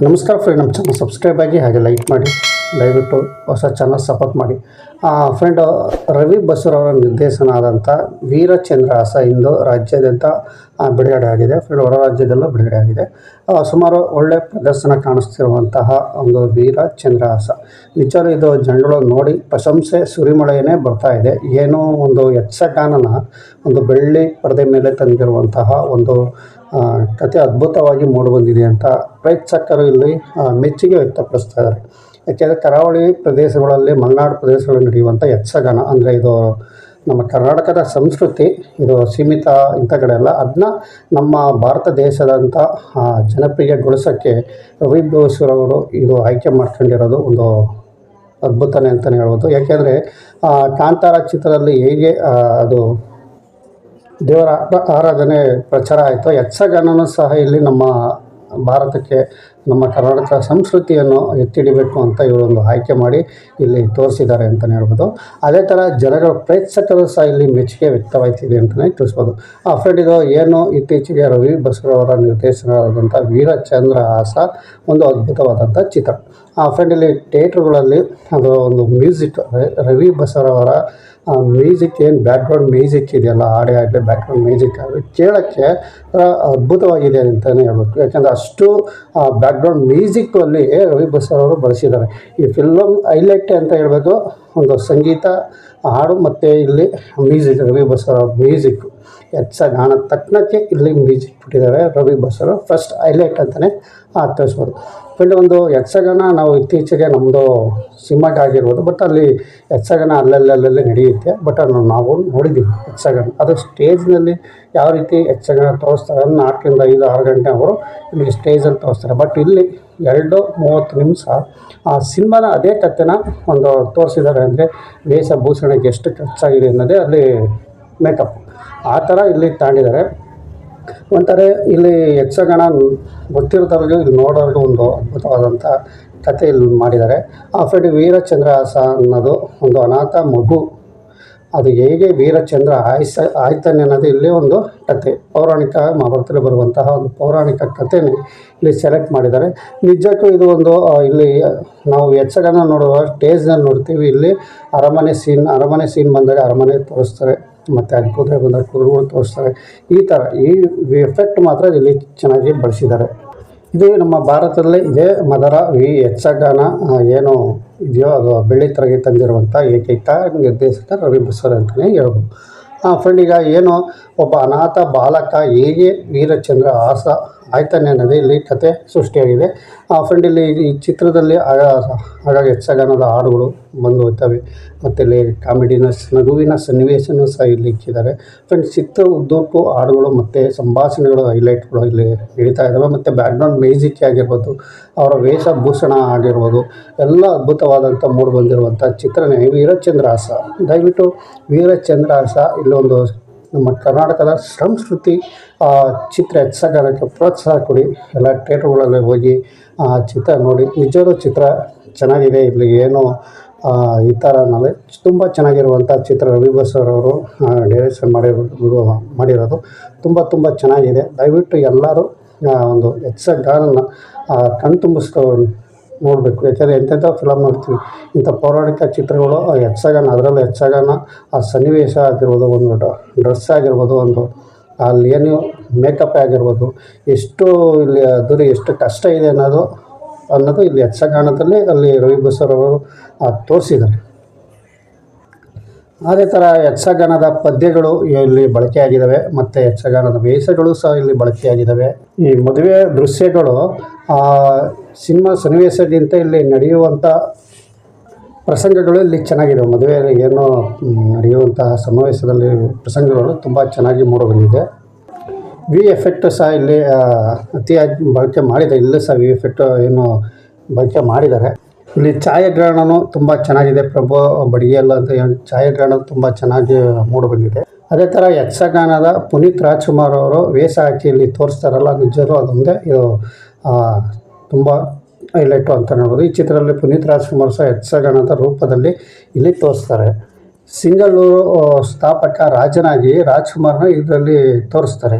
ನಮಸ್ಕಾರ ಫ್ರೆಂಡ್ ನಮ್ಮ channel subscribe ಆಗಿ ಹಾಗೆ ಲೈಕ್ ಮಾಡಿ, ದಯವಿಟ್ಟು ಹೊಸ ಚಾನಲ್ ಸಪೋರ್ಟ್ ಮಾಡಿ. ಫ್ರೆಂಡ್ ರವಿ ಬಸವರವರ ನಿರ್ದೇಶನ ಆದಂಥ ವೀರಚಂದ್ರಹಾಸ ಇಂದು ರಾಜ್ಯಾದ್ಯಂತ ಬಿಡುಗಡೆ ಆಗಿದೆ. ಫ್ರೆಂಡ್ ಹೊರ ರಾಜ್ಯದಲ್ಲೂ ಬಿಡುಗಡೆ ಆಗಿದೆ. ಸುಮಾರು ಒಳ್ಳೆ ಪ್ರದರ್ಶನ ಕಾಣಿಸ್ತಿರುವಂತಹ ಒಂದು ವೀರಚಂದ್ರ ಹಾಸ ನಿಜವಾಗ್ಲೂ ಇದು ಜನಗಳು ನೋಡಿ ಪ್ರಶಂಸೆ ಸುರಿಮಳೆಯೇ ಬರ್ತಾ ಇದೆ. ಏನೋ ಒಂದು ಯಕ್ಷಗಾನನ ಒಂದು ಬೆಳ್ಳಿ ಪರದೆ ಮೇಲೆ ತಂದಿರುವಂತಹ ಒಂದು ಕತೆ ಅದ್ಭುತವಾಗಿ ಮೂಡಿಬಂದಿದೆ ಅಂತ ಪ್ರೇಕ್ಷಕರು ಇಲ್ಲಿ ಮೆಚ್ಚುಗೆ ವ್ಯಕ್ತಪಡಿಸ್ತಾ ಇದ್ದಾರೆ. ಯಾಕೆಂದರೆ ಕರಾವಳಿ ಪ್ರದೇಶಗಳಲ್ಲಿ, ಮಲೆನಾಡು ಪ್ರದೇಶಗಳಲ್ಲಿ ನಡೆಯುವಂಥ ಯಕ್ಷಗಾನ, ಅಂದರೆ ಇದು ನಮ್ಮ ಕರ್ನಾಟಕದ ಸಂಸ್ಕೃತಿ, ಇದು ಸೀಮಿತ ಇಂಥ ಕಡೆ ಅಲ್ಲ ಅದನ್ನ ನಮ್ಮ ಭಾರತ ದೇಶದಂಥ ಜನಪ್ರಿಯ ಜನಪ್ರಿಯಗೊಳಿಸೋಕ್ಕೆ ರವಿ ಬಸವರವರು ಇದು ಆಯ್ಕೆ ಮಾಡ್ಕೊಂಡಿರೋದು ಒಂದು ಅದ್ಭುತನೇ ಅಂತಲೇ ಹೇಳ್ಬೋದು. ಯಾಕೆಂದರೆ ಕಾಂತಾರ ಚಿತ್ರದಲ್ಲಿ ಹೇಗೆ ಅದು ದೇವರ ಆರಾಧನೆ ಪ್ರಚಾರ ಆಯಿತು. ಯಕ್ಷಗಾನನೂ ಸಹ ಇಲ್ಲಿ ನಮ್ಮ ಭಾರತಕ್ಕೆ, ನಮ್ಮ ಕರ್ನಾಟಕ ಸಂಸ್ಕೃತಿಯನ್ನು ಎತ್ತಿಡಿಬೇಕು ಅಂತ ಇವರೊಂದು ಆಯ್ಕೆ ಮಾಡಿ ಇಲ್ಲಿ ತೋರಿಸಿದ್ದಾರೆ ಅಂತಲೇ ಹೇಳ್ಬೋದು. ಅದೇ ಥರ ಜನಗಳ, ಪ್ರೇಕ್ಷಕರು ಸಹ ಇಲ್ಲಿ ಮೆಚ್ಚುಗೆ ವ್ಯಕ್ತವಾಗ್ತಿದೆ ಅಂತಲೇ ತಿಳಿಸ್ಬೋದು. ಆ ಫ್ರೆಂಡ್ ಇದು ಏನು ಇತ್ತೀಚೆಗೆ ರವಿ ಬಸವರವರ ನಿರ್ದೇಶನವಾದಂಥ ವೀರಚಂದ್ರಹಾಸ ಒಂದು ಅದ್ಭುತವಾದಂಥ ಚಿತ್ರ. ಆ ಫ್ರೆಂಡ್ ಇಲ್ಲಿ ಥಿಯೇಟ್ರುಗಳಲ್ಲಿ ಅದು ಒಂದು ಮ್ಯೂಸಿಕ್ ರವಿ ಬಸವರವರ ಮ್ಯೂಸಿಕ್ ಏನು ಬ್ಯಾಕ್ಗ್ರೌಂಡ್ ಮ್ಯೂಸಿಕ್ ಇದೆಯಲ್ಲ ಹಾಡೇ ಆಗಲಿ ಬ್ಯಾಕ್ಗ್ರೌಂಡ್ ಮ್ಯೂಸಿಕ್ ಆಗಲಿ ಕೇಳೋಕ್ಕೆ ಆ, ಅದ್ಭುತವಾಗಿದೆ ಅಂತಲೇ ಹೇಳ್ಬೇಕು. ಯಾಕಂದರೆ ಅಷ್ಟು ಆ ಬ್ಯಾಕ್ಗ್ರೌಂಡ್ ಮ್ಯೂಸಿಕ್ಕಲ್ಲಿ ರವಿ ಬಸವರವರು ಬಳಸಿದ್ದಾರೆ. ಈ ಫಿಲ್ಮ್ ಹೈಲೈಟ್ ಅಂತ ಹೇಳಬೇಕು ಒಂದು ಸಂಗೀತ ಹಾಡು ಮತ್ತು ಇಲ್ಲಿ ಮ್ಯೂಸಿಕ್ ರವಿ ಬಸವರ ಮ್ಯೂಸಿಕ್ ಗಾಣ ತಕ್ಕನಕ್ಕೆ ಇಲ್ಲಿ ಮ್ಯೂಸಿಕ್ ಬಿಟ್ಟಿದ್ದಾರೆ ರವಿ ಬಸವರು ಫಸ್ಟ್ ಹೈಲೈಟ್ ಅಂತಲೇ ತಿಳಿಸ್ಬೋದು ಫ್ರೆಂಡ್ ಒಂದು ಯಕ್ಷಗಾನ ನಾವು ಇತ್ತೀಚೆಗೆ ನಮ್ಮದು ಶಿವಮೊಗ್ಗ ಆಗಿರ್ಬೋದು ಬಟ್ ಅಲ್ಲಿ ಯಕ್ಷಗಾನ ಅಲ್ಲಲ್ಲಿ ಅಲ್ಲಲ್ಲಿ ನಡೆಯುತ್ತೆ. ಬಟ್ ಅದನ್ನು ನಾವು ನೋಡಿದ್ದೀವಿ ಯಕ್ಷಗಾನ. ಅದು ಸ್ಟೇಜ್ನಲ್ಲಿ ಯಾವ ರೀತಿ ಯಕ್ಷಗಾನ ತೋರಿಸ್ತಾರೆ ನಾಲ್ಕರಿಂದ ಐದು, ಆರು ಗಂಟೆ ಅವರು ಇಲ್ಲಿ ಸ್ಟೇಜಲ್ಲಿ ತೋರಿಸ್ತಾರೆ. ಬಟ್ ಇಲ್ಲಿ ಎರಡು ಮೂವತ್ತು ನಿಮಿಷ ಆ ಸಿನಿಮಾನ ಅದೇ ಕಥೆನ ಒಂದು ತೋರಿಸಿದ್ದಾರೆ ಅಂದರೆ ವೇಷಭೂಷಣಕ್ಕೆ ಎಷ್ಟು ಖರ್ಚಾಗಿದೆ ಅನ್ನೋದೇ ಅಲ್ಲಿ ಮೇಕಪ್ ಆ ಥರ ಇಲ್ಲಿ ತಗೊಂಡಿದ್ದಾರೆ ಒಂಥರ ಇಲ್ಲಿ ಯಕ್ಷಗಾನ ಗೊತ್ತಿರೋದವ್ರಿಗೆ ಇಲ್ಲಿ ನೋಡೋರ್ಗೆ ಒಂದು ಅದ್ಭುತವಾದಂಥ ಕಥೆ ಇಲ್ಲಿ ಮಾಡಿದ್ದಾರೆ. ಆ ಫ್ರೆಂಡ್ ವೀರಚಂದ್ರಹಾಸ ಅನ್ನೋದು ಒಂದು ಅನಾಥ ಮಗು. ಅದು ಹೇಗೆ ವೀರಚಂದ್ರ ಆಯ್ಸ, ಆಯ್ತಾನೆ ಅನ್ನೋದು ಇಲ್ಲಿ ಒಂದು ಕತೆ ಪೌರಾಣಿಕ ಮಹಾಭಾರತದಲ್ಲಿ ಬರುವಂತಹ ಒಂದು ಪೌರಾಣಿಕ ಕಥೆನೇ ಇಲ್ಲಿ ಸೆಲೆಕ್ಟ್ ಮಾಡಿದ್ದಾರೆ. ನಿಜಕ್ಕೂ ಇದು ಒಂದು ಇಲ್ಲಿ ನಾವು ಯಕ್ಷಗಾನ ನೋಡುವ ಸ್ಟೇಜ್ನಲ್ಲಿ ನೋಡ್ತೀವಿ. ಇಲ್ಲಿ ಅರಮನೆ ಸೀನ್ ಅರಮನೆ ಸೀನ್ ಬಂದರೆ ಅರಮನೆ ತೋರಿಸ್ತಾರೆ. ಮತ್ತು ಅಲ್ಲಿ ಕುದುರೆ ಬಂದಾಗ ಕುದುರೆಗಳು ತೋರಿಸ್ತಾರೆ. ಈ ಥರ ಈ ಎಫೆಕ್ಟ್ ಮಾತ್ರ ಇಲ್ಲಿ ಚೆನ್ನಾಗಿ ಬಳಸಿದ್ದಾರೆ. ಇದು ನಮ್ಮ ಭಾರತದಲ್ಲೇ ಇದೇ. ಮದರ ವಿ ಯಕ್ಷಗಾನ ಏನು ಇದೆಯೋ ಅದು ಬೆಳ್ಳಿ ತರಗೆ ತಂದಿರುವಂಥ ಏಕೈಕ ನಿರ್ದೇಶಕ ರವಿ ಬಸವರ್ ಅಂತಲೇ ಹೇಳ್ಬೋದು. ಫ್ರೆಂಡ್ ಈಗ ಏನು ಒಬ್ಬ ಅನಾಥ ಬಾಲಕ ಹೇಗೆ ವೀರಚಂದ್ರ ಆಸ ಆಯ್ತಾನೆ ಅನ್ನೋದು ಇಲ್ಲಿ ಕತೆ ಸೃಷ್ಟಿಯಾಗಿದೆ. ಆ ಫ್ರೆಂಡ್ ಇಲ್ಲಿ ಈ ಚಿತ್ರದಲ್ಲಿ ಆಗ ಹಾಗಾಗಿ ಯಕ್ಷಗಾನದ ಹಾಡುಗಳು ಬಂದು ಹೋಗ್ತವೆ. ಮತ್ತು ಇಲ್ಲಿ ಕಾಮಿಡಿನ ನಗುವಿನ ಸನ್ನಿವೇಶನೂ ಸಹ ಇಲ್ಲಿ ಇಕ್ಕಿದ್ದಾರೆ. ಫ್ರೆಂಡ್ ಚಿತ್ರ ಉದ್ದಕ್ಕೂ ಹಾಡುಗಳು ಮತ್ತು ಸಂಭಾಷಣೆಗಳು ಹೈಲೈಟ್ಗಳು ಇಲ್ಲಿ ನಡೀತಾ ಇದ್ದಾವೆ ಮತ್ತು ಬ್ಯಾಕ್ಗ್ರೌಂಡ್ ಮ್ಯೂಸಿಕ್ ಆಗಿರ್ಬೋದು, ಅವರ ವೇಷಭೂಷಣ ಆಗಿರ್ಬೋದು, ಎಲ್ಲ ಅದ್ಭುತವಾದಂಥ ಮೂಡ್ ಬಂದಿರುವಂಥ ಚಿತ್ರನೇ ವೀರಚಂದ್ರಹಾಸ ದಯವಿಟ್ಟು ವೀರಚಂದ್ರಹಾಸ ಇಲ್ಲೊಂದು ನಮ್ಮ ಕರ್ನಾಟಕದ ಸಂಸ್ಕೃತಿ ಚಿತ್ರ ಯಕ್ಷಗಾನಕ್ಕೆ ಪ್ರೋತ್ಸಾಹ ಕೊಡಿ. ಎಲ್ಲ ಥಿಯೇಟ್ರುಗಳಲ್ಲಿ ಹೋಗಿ, ಆ, ಚಿತ್ರ ನೋಡಿ. ನಿಜವಾದ ಚಿತ್ರ ಚೆನ್ನಾಗಿದೆ. ಇಲ್ಲಿ ಏನು ಈ ಥರ ನಾವೇ ತುಂಬ ಚೆನ್ನಾಗಿರುವಂಥ ಚಿತ್ರ ರವಿ ಬಸವರವರು ಡೈರೆಕ್ಷನ್ ಮಾಡಿರೋ, ಮಾಡಿರೋದು ತುಂಬ ತುಂಬ ಚೆನ್ನಾಗಿದೆ. ದಯವಿಟ್ಟು ಎಲ್ಲರೂ ಒಂದು ಯಕ್ಷಗಾನನ ಕಣ್ತುಂಬಿಸ್ಕೊ ನೋಡಬೇಕು. ಯಾಕಂದರೆ ಎಂತೆಂಥ ಫಿಲಮ್ ನೋಡ್ತೀವಿ. ಇಂಥ ಪೌರಾಣಿಕ ಚಿತ್ರಗಳು ಯಕ್ಷಗಾನ ಅದರಲ್ಲೂ ಯಕ್ಷಗಾನ ಆ ಸನ್ನಿವೇಶ ಆಗಿರ್ಬೋದು ಒಂದು ಡ್ರೆಸ್ ಆಗಿರ್ಬೋದು ಒಂದು. ಅಲ್ಲಿ ಏನು ಮೇಕಪ್ ಆಗಿರ್ಬೋದು. ಎಷ್ಟು ಇಲ್ಲಿ ಅದ್ದೂರಿ ಎಷ್ಟು ಕಷ್ಟ ಇದೆ ಅನ್ನೋದು ಅನ್ನೋದು ಇಲ್ಲಿ ಯಕ್ಷಗಾನದಲ್ಲಿ ಅಲ್ಲಿ ರವಿ ಬಸವರವರು ತೋರಿಸಿದ್ದಾರೆ. ಅದೇ ಥರ ಯಕ್ಷಗಾನದ ಪದ್ಯಗಳು ಇಲ್ಲಿ ಬಳಕೆಯಾಗಿದ್ದಾವೆ ಮತ್ತು ಯಕ್ಷಗಾನದ ವೇಷಗಳು ಸಹ ಇಲ್ಲಿ ಬಳಕೆಯಾಗಿದ್ದಾವೆ ಈ ಮದುವೆ ದೃಶ್ಯಗಳು ಸಿನಿಮಾ ಸನ್ನಿವೇಶಕ್ಕಿಂತ ಇಲ್ಲಿ ನಡೆಯುವಂಥ ಪ್ರಸಂಗಗಳು ಇಲ್ಲಿ ಚೆನ್ನಾಗಿದೆ ಮದುವೆಯಲ್ಲಿ ಏನು ನಡೆಯುವಂತಹ ಸಮಾವೇಶದಲ್ಲಿ ಪ್ರಸಂಗಗಳು ತುಂಬ ಚೆನ್ನಾಗಿ ಮೂಡಿಬಂದಿದೆ. ವಿ ಎಫೆಕ್ಟ್ ಸಹ ಇಲ್ಲಿ ಅತಿಯಾಗಿ ಬಳಕೆ ಮಾಡಿದೆ. ಇಲ್ಲೂ ಸಹ ವಿ ಎಫೆಕ್ಟ್ ಏನು ಬಳಕೆ ಮಾಡಿದ್ದಾರೆ. ಇಲ್ಲಿ ಛಾಯಾಗ್ರಹಣನೂ ತುಂಬ ಚೆನ್ನಾಗಿದೆ ಪ್ರಭು ಬಡಿಗೆಲ್ಲ ಅಂತ ಛಾಯಾಗ್ರಹಣ ತುಂಬ ಚೆನ್ನಾಗಿ ಮೂಡಿಬಂದಿದೆ ಅದೇ ಥರ ಯಕ್ಷಗಾನದ ಪುನೀತ್ ರಾಜ್ಕುಮಾರ್ ಅವರು ವೇಷ ಹಾಕಿ ಇಲ್ಲಿ ತೋರಿಸ್ತಾರಲ್ಲ ನಿಜರು ಅದೊಂದೇ ಇದು ತುಂಬ ಹೈಲೈಟು ಅಂತ ಹೇಳ್ಬೋದು. ಈ ಚಿತ್ರದಲ್ಲಿ ಪುನೀತ್ ರಾಜ್ಕುಮಾರ್ ಸಹ ಯಕ್ಷಗಾನದ ರೂಪದಲ್ಲಿ ಇಲ್ಲಿ ತೋರಿಸ್ತಾರೆ. ಸಿಂಗಲ್ಲೂರು ಸ್ಥಾಪಕ ರಾಜನಾಗಿ ರಾಜ್ಕುಮಾರ್ನ ಇದರಲ್ಲಿ ತೋರಿಸ್ತಾರೆ.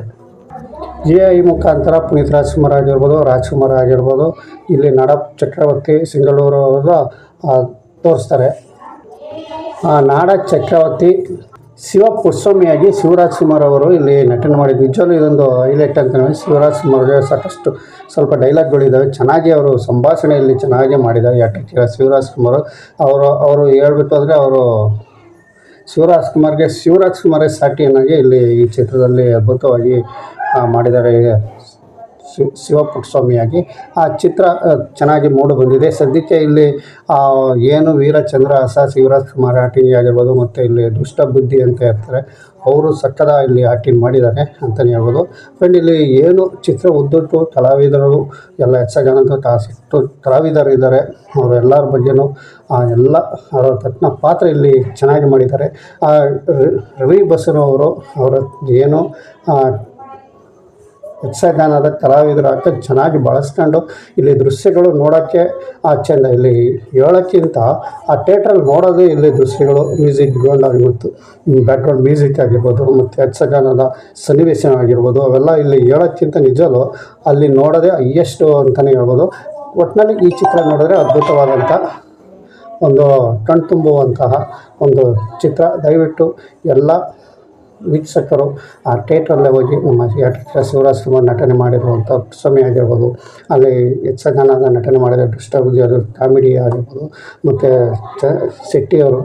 ಜಿ ಐ ಮುಖಾಂತರ ಪುನೀತ್ ರಾಜ್ಕುಮಾರ್ ಆಗಿರ್ಬೋದು ರಾಜ್ಕುಮಾರ್ ಆಗಿರ್ಬೋದು ಇಲ್ಲಿ ನಾಡ ಚಕ್ರವರ್ತಿ ಸಿಂಗಳೂರು ಅವರು ತೋರಿಸ್ತಾರೆ. ನಾಡ ಚಕ್ರವರ್ತಿ ಶಿವ ಪುಷ್ಪಮಿಯಾಗಿ ಶಿವರಾಜ್ ಕುಮಾರ್ ಅವರು ಇಲ್ಲಿ ನಟನೆ ಮಾಡಿದ್ದು. ನಿಜವಲ್ಲೂ ಇದೊಂದು ಹೈಲೈಟ್ ಅಂತ ಶಿವರಾಜ್ ಕುಮಾರ್ಗೆ ಸಾಕಷ್ಟು ಸ್ವಲ್ಪ ಡೈಲಾಗ್ಗಳಿದ್ದಾವೆ ಚೆನ್ನಾಗಿ ಅವರು ಸಂಭಾಷಣೆಯಲ್ಲಿ ಚೆನ್ನಾಗಿ ಮಾಡಿದ್ದಾರೆ. ಯಾಕೆ ಶಿವರಾಜ್ ಕುಮಾರ್ ಅವರು ಅವರು ಹೇಳ್ಬಿಟ್ಟು ಅಂದರೆ ಅವರು ಶಿವರಾಜ್ ಕುಮಾರ್ಗೆ ಶಿವರಾಜ್ ಕುಮಾರೇ ಸಾಟಿಯನ್ನಾಗಿ ಇಲ್ಲಿ ಈ ಚಿತ್ರದಲ್ಲಿ ಅದ್ಭುತವಾಗಿ ಮಾಡಿದ್ದಾರೆ. ಶಿವ ಶಿವಪುಟ್ಟಸ್ವಾಮಿಯಾಗಿ ಆ ಚಿತ್ರ ಚೆನ್ನಾಗಿ ಮೂಡು ಬಂದಿದೆ. ಸದ್ಯಕ್ಕೆ ಇಲ್ಲಿ ಏನು ವೀರಚಂದ್ರ ಶಿವರಾಜ್ ಕುಮಾರ್ ಆಟಿಂಗ್ ಆಗಿರ್ಬೋದು, ಮತ್ತು ಇಲ್ಲಿ ದುಷ್ಟ ಬುದ್ಧಿ ಅಂತ ಇರ್ತಾರೆ ಅವರು ಸಕ್ಕದ ಇಲ್ಲಿ ಆಟಿಂಗ್ ಮಾಡಿದ್ದಾರೆ ಅಂತಲೇ ಹೇಳ್ಬೋದು. ಫ್ರೆಂಡ್ ಇಲ್ಲಿ ಏನು ಚಿತ್ರ ಉದ್ದಟ್ಟು, ಕಲಾವಿದರು, ಎಲ್ಲ ಯಕ್ಷಗಾನದ ಕಾಸಿಟ್ಟು ಕಲಾವಿದರು ಇದ್ದಾರೆ. ಅವರೆಲ್ಲರ ಬಗ್ಗೆನೂ, ಆ, ಎಲ್ಲ ಅವರ ತಕ್ಷಣ ಪಾತ್ರ ಇಲ್ಲಿ ಚೆನ್ನಾಗಿ ಮಾಡಿದ್ದಾರೆ. ರವಿ ಬಸ್ಸನವರು ಅವರ ಏನು ಯಕ್ಷಗಾನದ ಕಲಾವಿದರು ಆಗ್ತಾ ಚೆನ್ನಾಗಿ ಬಳಸ್ಕೊಂಡು ಇಲ್ಲಿ ದೃಶ್ಯಗಳು ನೋಡೋಕ್ಕೆ ಆ ಚೆಂದ ಇಲ್ಲಿ ಹೇಳೋಕ್ಕಿಂತ ಆ ಥಿಯೇಟ್ರಲ್ಲಿ ನೋಡೋದೇ ಇಲ್ಲಿ ದೃಶ್ಯಗಳು ಮ್ಯೂಸಿಕ್ ಆಗಿಬಿಡ್ತು ಆಗಿರ್ಬೋದು ಬ್ಯಾಕ್ಗ್ರೌಂಡ್ ಮ್ಯೂಸಿಕ್ ಆಗಿರ್ಬೋದು, ಮತ್ತು ಯಕ್ಷಗಾನದ ಸನ್ನಿವೇಶ ಆಗಿರ್ಬೋದು, ಅವೆಲ್ಲ ಇಲ್ಲಿ ಹೇಳೋಕ್ಕಿಂತ ನಿಜವೂ ಅಲ್ಲಿ ನೋಡೋದೇ ಹೈಯೆಸ್ಟು ಅಂತಲೇ ಹೇಳ್ಬೋದು. ಒಟ್ಟಿನಲ್ಲಿ ಈ ಚಿತ್ರ ನೋಡಿದ್ರೆ ಅದ್ಭುತವಾದಂಥ ಒಂದು ಕಣ್ತುಂಬುವಂತಹ ಒಂದು ಚಿತ್ರ. ದಯವಿಟ್ಟು ಎಲ್ಲ ವೀಕ್ಷಕರು ಆ ಥಿಯೇಟ್ರಲ್ಲೇ ಹೋಗಿ ನಮ್ಮ ಯಾಕೆ ಶಿವರಾಜ್ ಕುಮಾರ್ ನಟನೆ ಮಾಡಿರುವಂಥ ಸ್ವಾಮಿ ಆಗಿರ್ಬೋದು, ಅಲ್ಲಿ ಯಕ್ಷಗಾನದ ನಟನೆ ಮಾಡಿದ ದುಷ್ಟ ಕಾಮಿಡಿ ಆಗಿರ್ಬೋದು, ಮತ್ತು ಶೆಟ್ಟಿಯವರು